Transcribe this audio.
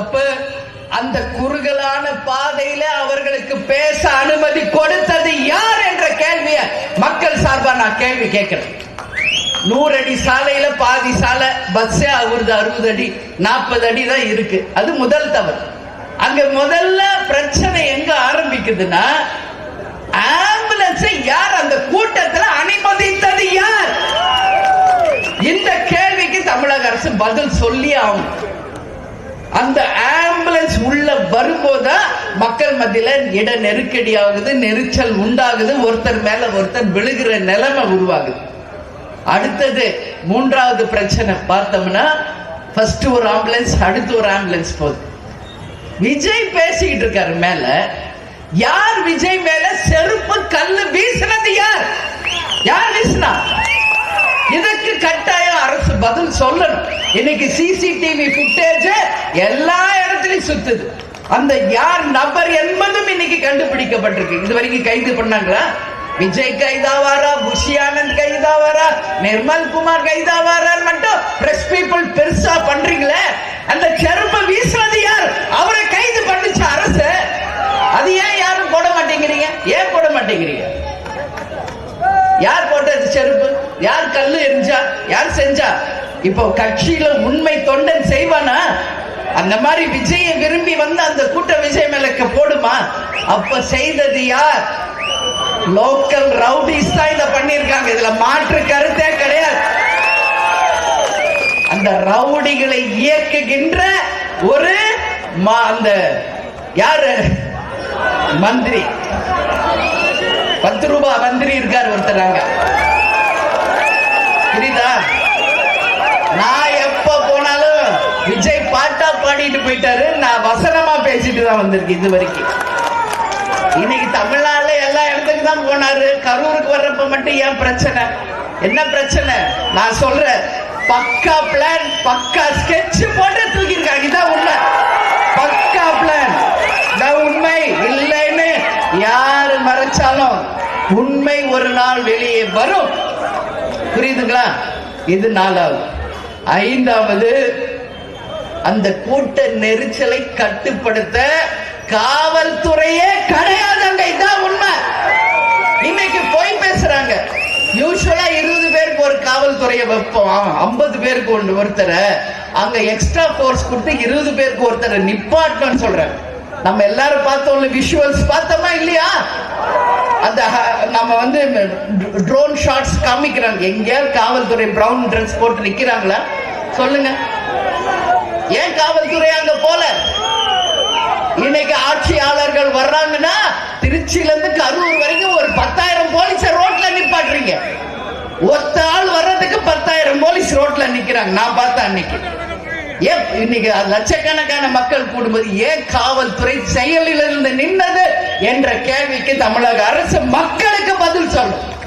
கொடுத்தப்ப அந்த குறுகலான பாதையில அவர்களுக்கு பேச அனுமதி கொடுத்தது யார் என்ற கேள்வியை மக்கள் சார்பா நான் கேள்வி கேட்கிறேன் நூறு அடி சாலையில பாதி சாலை பஸ்ஸே அவருது அறுபது அடி நாற்பது அடி தான் இருக்கு. அது முதல் தவறு. அங்க முதல்ல பிரச்சனை எங்க ஆரம்பிக்குதுன்னா ஆம்புலன்ஸை யார் அந்த கூட்டத்துல அனுமதித்தது யார்? இந்த கேள்விக்கு தமிழக அரசு பதில் சொல்லி ஆகும் அந்த ஆம்புலன்ஸ் உள்ள வரும்போது மக்கள் மத்தியில இட நெருக்கடி ஆகுது நெரிச்சல் உண்டாகுது ஒருத்தர் மேல ஒருத்தர் விழுகிற நிலைமை உருவாகுது. அடுத்தது மூன்றாவது பிரச்சனை பார்த்தோம்னா ஃபர்ஸ்ட் ஒரு ஆம்புலன்ஸ் அடுத்து ஒரு ஆம்புலன்ஸ் போகுது. விஜய் பேசிக்கிட்டு இருக்காரு மேல. யார் விஜய் மேல? செருப்பு கல்லு வீசினது யார் யார் வீசினா இதற்கு கட்டாயம் அரசு பதில் சொல்லணும் இன்னைக்கு சிசிடிவி புட்டேஜ் எல்லா இடத்துலயும் சுத்துது. அந்த யார் நபர் என்பதும் இன்னைக்கு கண்டுபிடிக்கப்பட்டிருக்கு. இது வரைக்கும் கைது பண்ணாங்களா? விஜய் கைதாவாரா? புஷி ஆனந்த் கைதாவாரா? நிர்மல் குமார் கைதாவாரா மட்டும் பிரஸ் பீப்புள் பெருசா பண்றீங்களே? அந்த செருப்ப வீசுனது யார்? அவரை கைது பண்ணுச்சு அரசு. அது ஏன் யாரும் போட மாட்டேங்கிறீங்க? ஏன் போட மாட்டேங்கிறீங்க? யார் போட்டது செருப்பு? யார் கல்லு எரிஞ்சா? யார் செஞ்சா? இப்போ கட்சியில உண்மை தொண்டன் செய்வானா? அந்த மாதிரி விஜயை விரும்பி வந்து அந்த கூட்ட விஜய் மேலக்க போடுமா? அப்ப செய்தது யார்? லோக்கல் ரவுடிஸ் தான் இதை பண்ணியிருக்காங்க. இதுல மாற்று கருத்தே கிடையாது. அந்த ரவுடிகளை இயக்குகின்ற ஒரு மா- அந்த யாரு? மந்திரி. பத்து ரூபாய் மந்திரி இருக்கார் ஒருத்தர் அங்க புரியுதா நான் எப்ப போனாலும் விஜய் பாட்டா பாடிட்டு போயிட்டாரு. நான் வசனமா பேசிட்டு தான் வந்திருக்கேன் இது வரைக்கும். இன்னைக்கு தமிழ்நாடுல எல்லா இடத்துக்கு தான் போனாரு. கரூருக்கு வர்றப்ப மட்டும் ஏன் பிரச்சனை? என்ன பிரச்சனை? நான் சொல்றேன். பக்கா பிளான் பக்கா ஸ்கெட்ச் போட்டு தூக்கியிருக்காங்க. இதான் உண்மை. பக்கா பிளான் உண்மை. இல்லைன்னு யாரு மறைச்சாலும் உண்மை ஒரு நாள் வெளியே வரும். புரியுதுங்களா? இது நாலாவது. ஐந்தாவது அந்த கூட்ட நெரிச்சலை கட்டுப்படுத்த காவல்துறையே கிடையாதுங்க இதான் உண்மை. இன்னைக்கு போய் பேசுறாங்க. யூஸ்வலா இருபது பேருக்கு ஒரு காவல்துறையை வைப்போம். ஐம்பது பேருக்கு ஒன்று ஒருத்தரை. அங்க எக்ஸ்ட்ரா கோர்ஸ் கொடுத்து இருபது பேருக்கு ஒருத்தரை நிப்பாட்டணும்னு சொல்றேன் நம்ம எல்லாரும் பார்த்தோம்ல விஷுவல்ஸ் பார்த்தோமா இல்லையா? அந்த நம்ம வந்து ட்ரோன் ஷாட்ஸ் காமிக்கிறாங்க. எங்கேயாவது காவல்துறை பிரவுன் ட்ரெஸ் போட்டு நிக்கிறாங்களா? சொல்லுங்க. ஏன் காவல்துறை அங்க போல? இன்னைக்கு ஆட்சியாளர்கள் வர்றாங்கன்னா திருச்சியில இருந்து கரூர் வரைக்கும் ஒரு பத்தாயிரம் போலீஸ ரோட்ல நிப்பாட்டுறீங்க. ஒத்த ஆள் வர்றதுக்கு பத்தாயிரம் போலீஸ் ரோட்ல நிக்கிறாங்க. நான் பார்த்தேன் அன்னைக்கு. ஏன் இன்னைக்கு லட்சக்கணக்கான மக்கள் கூடும்போது ஏன் காவல்துறை செயலில் இருந்து நின்னது என்ற கேள்விக்கு தமிழக அரசு மக்களுக்கு பதில் சொல்லும்